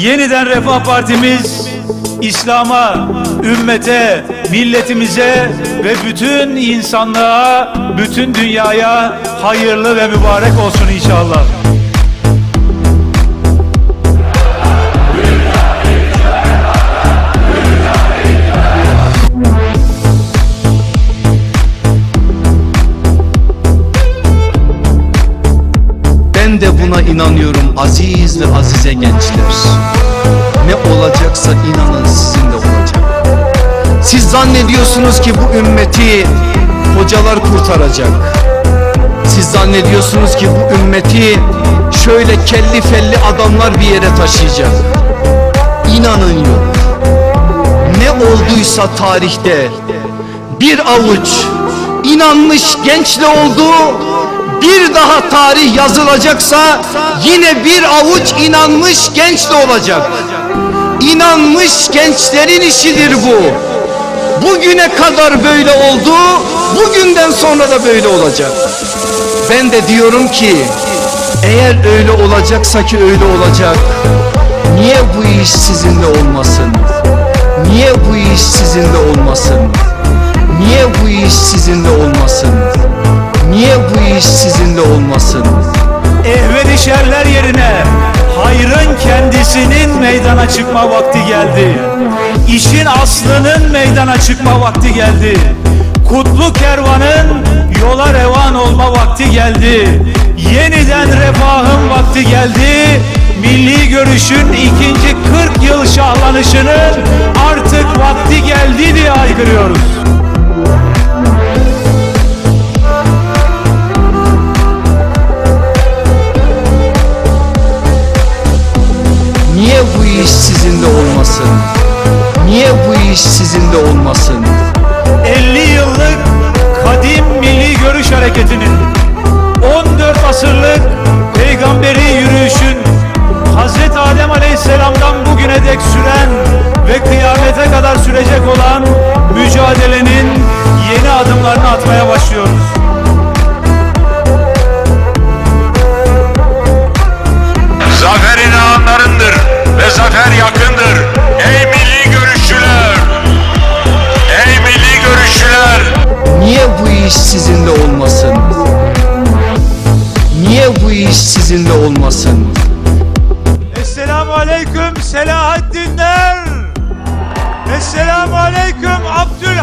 Yeniden Refah Partimiz İslam'a, ümmete, milletimize ve bütün insanlığa, bütün dünyaya hayırlı ve mübarek olsun inşallah. De buna inanıyorum aziz ve azize gençler. Ne olacaksa inanın sizin de olacak. Siz zannediyorsunuz ki bu ümmeti hocalar kurtaracak. Siz zannediyorsunuz ki bu ümmeti şöyle kelli felli adamlar bir yere taşıyacak. İnanın yok. Ne olduysa tarihte bir avuç inanmış gençle oldu bir daha tarih yazılacaksa yine bir avuç inanmış gençle olacak. İnanmış gençlerin işidir bu. Bugüne kadar böyle oldu, bugünden sonra da böyle olacak. Ben de diyorum ki eğer öyle olacaksa ki öyle olacak. Niye bu iş sizinle olmasın? Niye bu iş sizinle olmasın? Niye bu iş sizinle olmasın? Kendisinin meydana çıkma vakti geldi. İşin aslının meydana çıkma vakti geldi. Kutlu kervanın yola revan olma vakti geldi. Yeniden refahın vakti geldi. Milli görüşün ikinci 40 yıl şahlanışının artık vakti geldi diye aykırıyoruz. Olmasın? Niye bu iş sizinle olmasın? 50 yıllık kadim milli görüş hareketinin 14 asırlık peygamberi yürüyüşün Hazreti Adem Aleyhisselam'dan bugüne dek süren ve kıyamete kadar sürecek olan mücadelenin yeni adımlarını atmaya başlıyoruz. İş sizinle olmasın? Niye bu iş sizinle olmasın? Esselamu Aleyküm Selahaddinler. Esselamu Aleyküm Abdül